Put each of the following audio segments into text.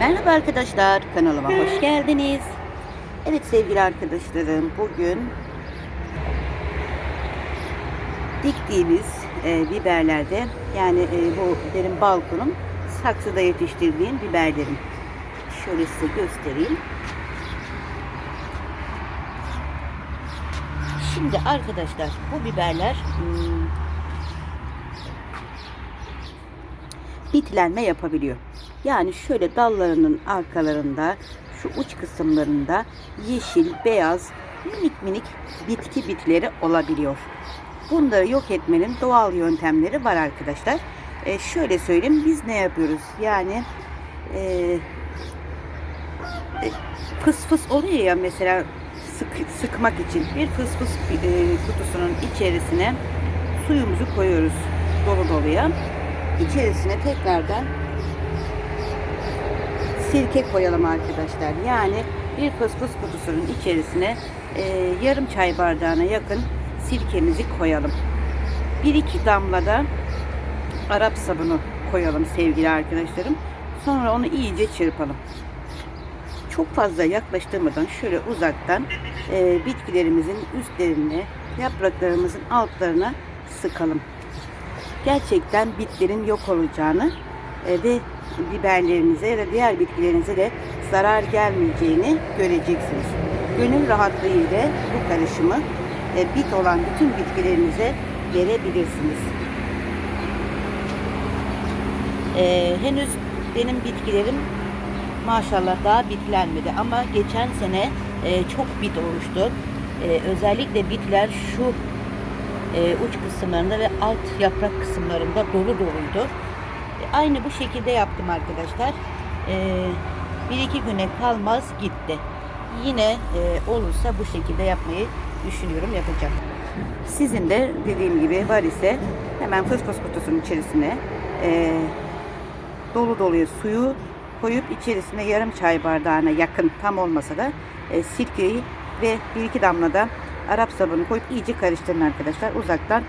Merhaba arkadaşlar, kanalıma hoş geldiniz. Evet sevgili arkadaşlarım, bugün diktiğimiz e, biberlerde, yani e, bu benim balkonum, saksıda yetiştirdiğim biberlerim. Şöyle size göstereyim. Şimdi arkadaşlar, bu biberler bitlenme yapabiliyor. Yani şöyle dallarının arkalarında, şu uç kısımlarında yeşil, beyaz, minik minik bitki bitleri olabiliyor. Bunları yok etmenin doğal yöntemleri var arkadaşlar. E, şöyle söyleyeyim, biz ne yapıyoruz? Yani e, e, fıs fıs oluyor ya mesela sık, sıkmak için bir fıs fıs e, kutusunun içerisine suyumuzu koyuyoruz dolu doluya. İçerisine tekrardan sirke koyalım arkadaşlar. Yani bir fıs fıs kutusunun içerisine e, yarım çay bardağına yakın sirkemizi koyalım. Bir iki damla da Arap sabunu koyalım sevgili arkadaşlarım. Sonra onu iyice çırpalım. Çok fazla yaklaştırmadan şöyle uzaktan e, bitkilerimizin üstlerine, yapraklarımızın altlarına sıkalım. Gerçekten bitlerin yok olacağını e, ve biberlerinize ya da diğer bitkilerinize de zarar gelmeyeceğini göreceksiniz. Gönül rahatlığıyla bu karışımı e, bit olan bütün bitkilerinize verebilirsiniz. E, henüz benim bitkilerim maşallah daha bitlenmedi ama geçen sene e, çok bit olmuştu. E, özellikle bitler şu e, uç kısımlarında ve alt yaprak kısımlarında dolu doluydu. E, aynı bu şekilde yaptım arkadaşlar. E, bir iki güne kalmaz gitti. Yine e, olursa bu şekilde yapmayı düşünüyorum yapacağım. Sizin de dediğim gibi var ise hemen fıs fıs kutusunun içerisine e, dolu doluya suyu koyup içerisine yarım çay bardağına yakın tam olmasa da e, sirkeyi ve bir iki damla da Arap sabunu koyup iyice karıştırın arkadaşlar. Uzaktan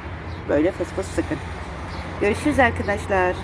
böyle fıs fıs sıkın. Görüşürüz arkadaşlar.